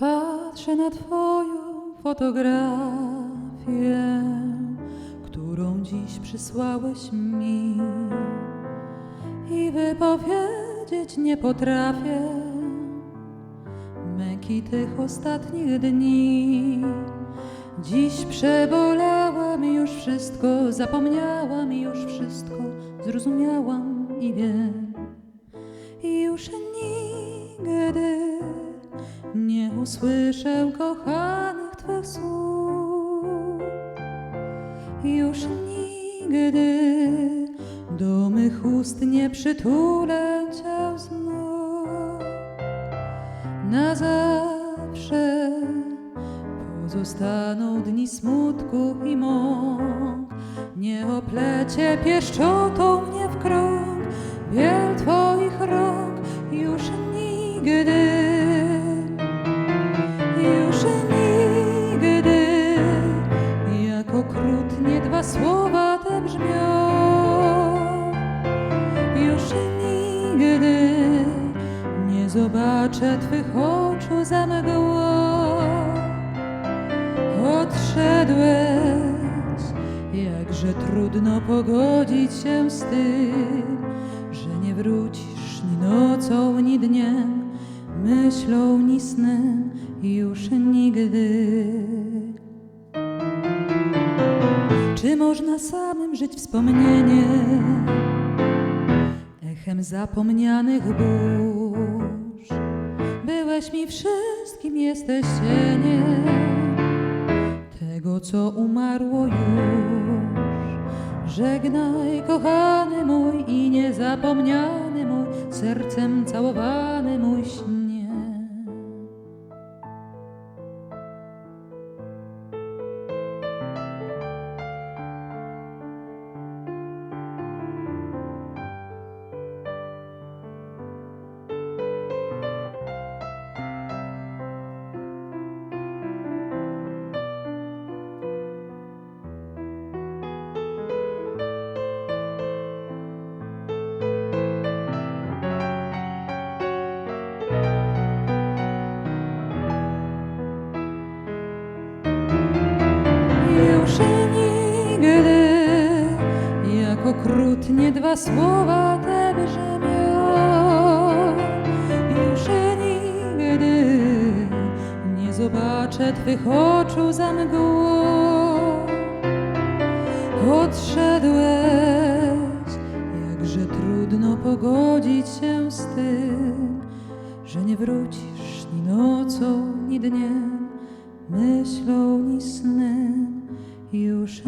Patrzę na Twoją fotografię, którą dziś przysłałeś mi i wypowiedzieć nie potrafię męki tych ostatnich dni. Dziś przebolałam już wszystko, zapomniałam już wszystko, zrozumiałam i wiem. I już nigdy usłyszę kochanych Twych słów. Już nigdy do mych ust nie przytulę Cię znów. Na zawsze pozostaną dni smutku i mąk. Nie oplecie pieszczotą mnie w krąg wiel Twoich rąk. Już nigdy, Już nigdy nie zobaczę Twych oczu za mgłą. Odszedłeś, jakże trudno pogodzić się z tym, że nie wrócisz ni nocą, ni dniem, myślą, ni snem, już nigdy. Można samym żyć wspomnieniem? echem zapomnianych burz. Byłeś mi wszystkim, jesteś cieniem tego, co umarło już. Żegnaj, kochany mój i niezapomniany mój, sercem całowany mój. Okrutnie dwa słowa te brzmią. Już nigdy nie zobaczę Twych oczu za mgłą. Odszedłeś, jakże trudno pogodzić się z tym, że nie wrócisz ni nocą, ni dniem, myślą, ni snem, już